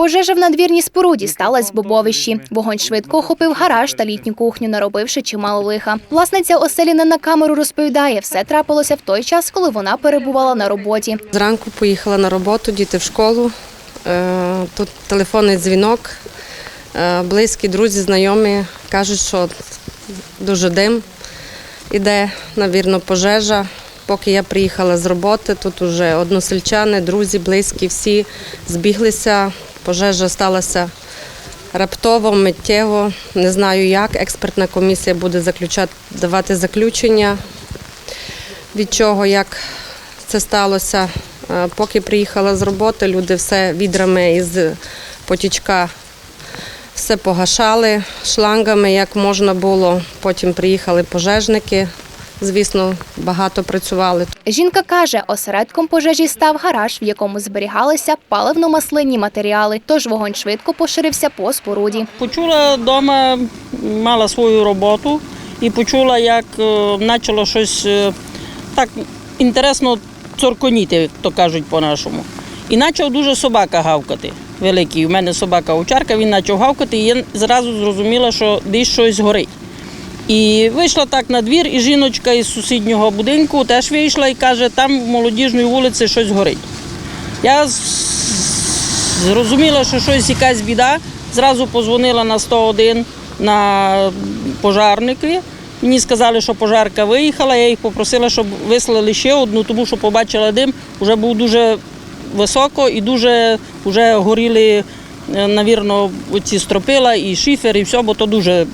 Пожежа в надвірній споруді сталася в Бобовищі. Вогонь швидко охопив гараж та літню кухню, наробивши чимало лиха. Власниця оселі не на камеру розповідає, все трапилося в той час, коли вона перебувала на роботі. Зранку поїхала на роботу, діти в школу. Е, Тут телефонний дзвінок. Е, Близькі, друзі, знайомі кажуть, що дуже дим іде, навірно, пожежа. Поки я приїхала з роботи, тут вже односельчани, друзі, близькі, всі збіглися. Пожежа сталася раптово, миттєво. Не знаю як. Експертна комісія буде заключати, давати заключення від чого, як це сталося. Е, Поки приїхала з роботи, люди все відрами із потічка все погашали шлангами, як можна було. Потім приїхали пожежники. Звісно, багато працювали. Жінка каже, осередком пожежі став гараж, в якому зберігалися паливно-маслинні матеріали. Тож вогонь швидко поширився по споруді. Почула вдома, мала свою роботу і почула, як е, почало щось е, так інтересно цорконіти, як то кажуть по-нашому. І почав дуже собака гавкати. Великий. У мене собака овчарка, він почав гавкати, і я зразу зрозуміла, що десь щось горить. І вийшла так на двір, і жіночка із сусіднього будинку теж вийшла і каже, там в молодіжній вулиці щось горить. Я зрозуміла, що щось якась біда. Зразу позвонила на 101 на пожарники. Мені сказали, що пожарка виїхала. Я їх попросила, щоб вислали ще одну, тому що побачила дим. Вже був дуже високо і дуже вже горіли, е, навірно, ці стропила і шифер, і все, бо то дуже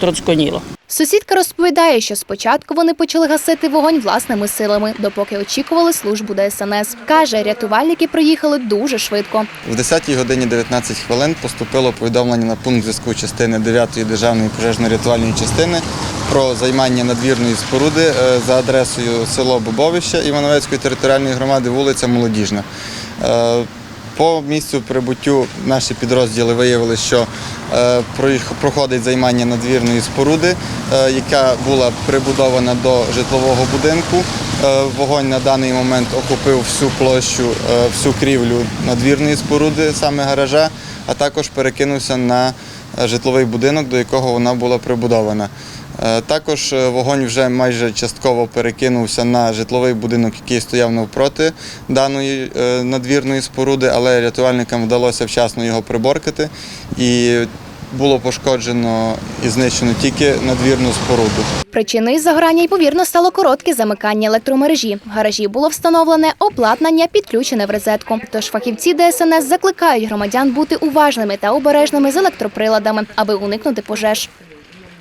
троцконіло. Сусідка розповідає, що спочатку вони почали гасити вогонь власними силами, допоки очікували службу ДСНС. Каже, рятувальники приїхали дуже швидко. В 10 годині 19 хвилин поступило повідомлення на пункт зв'язку частини 9 державної пожежно-рятувальної частини про займання надвірної споруди е, за адресою село Бобовище Івановецької територіальної громади, вулиця Молодіжна. По місцю прибуттю наші підрозділи виявили, що е, проходить займання надвірної споруди, е, яка була прибудована до житлового будинку. Е, Вогонь на даний момент охопив всю площу, всю крівлю надвірної споруди, саме гаража, а також перекинувся на житловий будинок, до якого вона була прибудована. Е, Також е, вогонь вже майже частково перекинувся на житловий будинок, який стояв навпроти даної е, надвірної споруди, але рятувальникам вдалося вчасно його приборкати і було пошкоджено і знищено тільки надвірну споруду. Причиною загорання ймовірно стало коротке замикання електромережі. В гаражі було встановлене обладнання, підключене в розетку. Тож фахівці ДСНС закликають громадян бути уважними та обережними з електроприладами, аби уникнути пожеж.